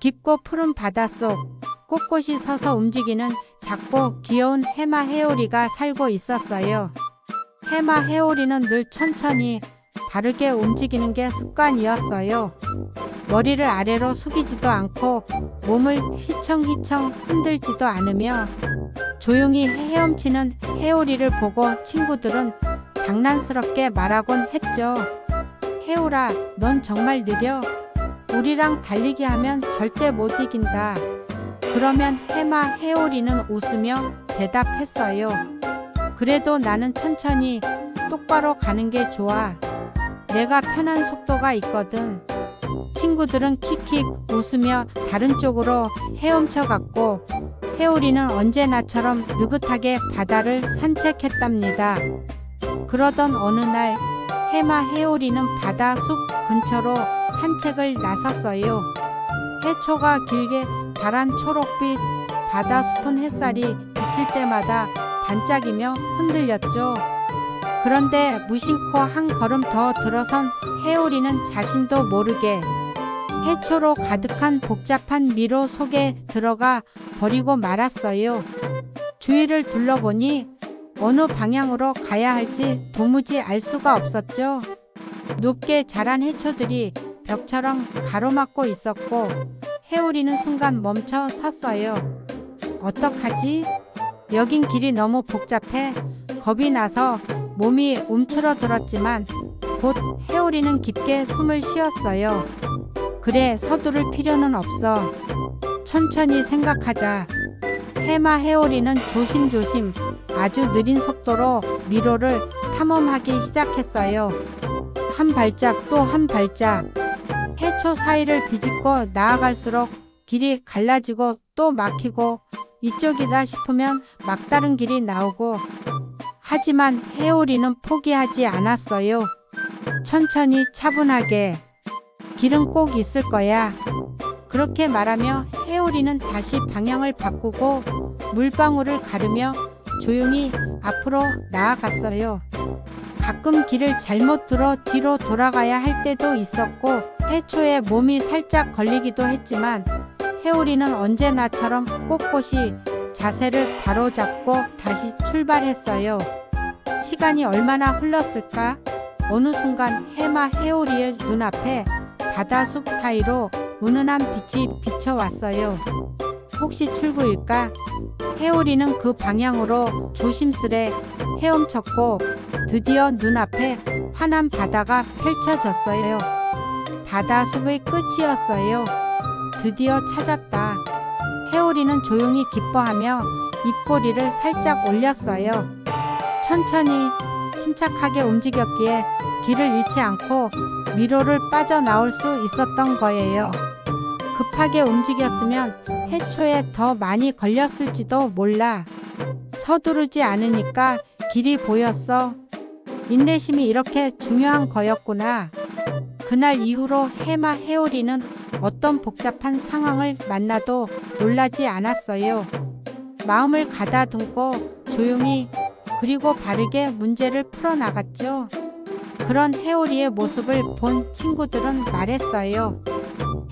깊고 푸른 바닷속 꼿꼿이 서서 움직이는 작고 귀여운 해마 해오리가 살고 있었어요. 해마 해오리는 늘 천천히 바르게 움직이는 게 습관이었어요. 머리를 아래로 숙이지도 않고 몸을 휘청휘청 흔들지도 않으며 조용히 헤엄치는 해오리를 보고 친구들은 장난스럽게 말하곤 했죠. 해오라, 넌 정말 느려. 우리랑 달리기 하면 절대 못 이긴다. 그러면 해마 해오리는 웃으며 대답했어요. 그래도 나는 천천히 똑바로 가는 게 좋아. 내가 편한 속도가 있거든. 친구들은 킥킥 웃으며 다른 쪽으로 헤엄쳐 갔고 해오리는 언제나처럼 느긋하게 바다를 산책했답니다. 그러던 어느 날 해마 해오리는 바다 숲 근처로 산책을 나섰어요. 해초가 길게 자란 초록빛 바다 숲은 햇살이 비칠 때마다 반짝이며 흔들렸죠. 그런데 무심코 한 걸음 더 들어선 해오리는 자신도 모르게 해초로 가득한 복잡한 미로 속에 들어가 버리고 말았어요. 주위를 둘러보니 어느 방향으로 가야 할지 도무지 알 수가 없었죠. 높게 자란 해초들이 벽처럼 가로막고 있었고 해오리는 순간 멈춰 섰어요. 어떡하지? 여긴 길이 너무 복잡해 겁이 나서 몸이 움츠러들었지만 곧 해오리는 깊게 숨을 쉬었어요. 그래 서두를 필요는 없어. 천천히 생각하자. 해마 해오리는 조심조심 아주 느린 속도로 미로를 탐험하기 시작했어요. 한 발짝 또 한 발짝. 해초 사이를 비집고 나아갈수록 길이 갈라지고 또 막히고 이쪽이다 싶으면 막다른 길이 나오고 하지만 해오리는 포기하지 않았어요. 천천히 차분하게 길은 꼭 있을 거야. 그렇게 말하며 해오리는 다시 방향을 바꾸고 물방울을 가르며 조용히 앞으로 나아갔어요. 가끔 길을 잘못 들어 뒤로 돌아가야 할 때도 있었고 해초에 몸이 살짝 걸리기도 했지만 해오리는 언제나처럼 꼿꼿이 자세를 바로잡고 다시 출발했어요. 시간이 얼마나 흘렀을까? 어느 순간 해마 해오리의 눈앞에 바다숲 사이로 은은한 빛이 비쳐왔어요. 혹시 출구일까? 해오리는 그 방향으로 조심스레 헤엄쳤고 드디어 눈앞에 환한 바다가 펼쳐졌어요. 바다숲의 끝이었어요. 드디어 찾았다. 해오리는 조용히 기뻐하며 입꼬리를 살짝 올렸어요. 천천히 침착하게 움직였기에 길을 잃지 않고 미로를 빠져나올 수 있었던 거예요. 급하게 움직였으면 해초에 더 많이 걸렸을지도 몰라. 서두르지 않으니까 길이 보였어. 인내심이 이렇게 중요한 거였구나. 그날 이후로 해마 해오리는 어떤 복잡한 상황을 만나도 놀라지 않았어요. 마음을 가다듬고 조용히 그리고 바르게 문제를 풀어나갔죠. 그런 해오리의 모습을 본 친구들은 말했어요.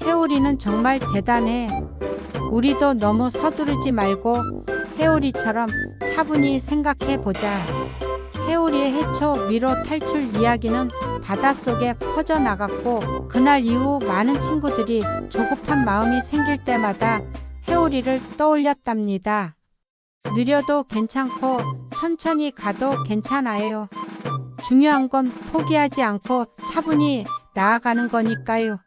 해오리는 정말 대단해. 우리도 너무 서두르지 말고 해오리처럼 차분히 생각해 보자. 해오리의 해초 미로 탈출 이야기는 바닷속에 퍼져나갔고 그날 이후 많은 친구들이 조급한 마음이 생길 때마다 해오리를 떠올렸답니다. 느려도 괜찮고 천천히 가도 괜찮아요. 중요한 건 포기하지 않고 차분히 나아가는 거니까요.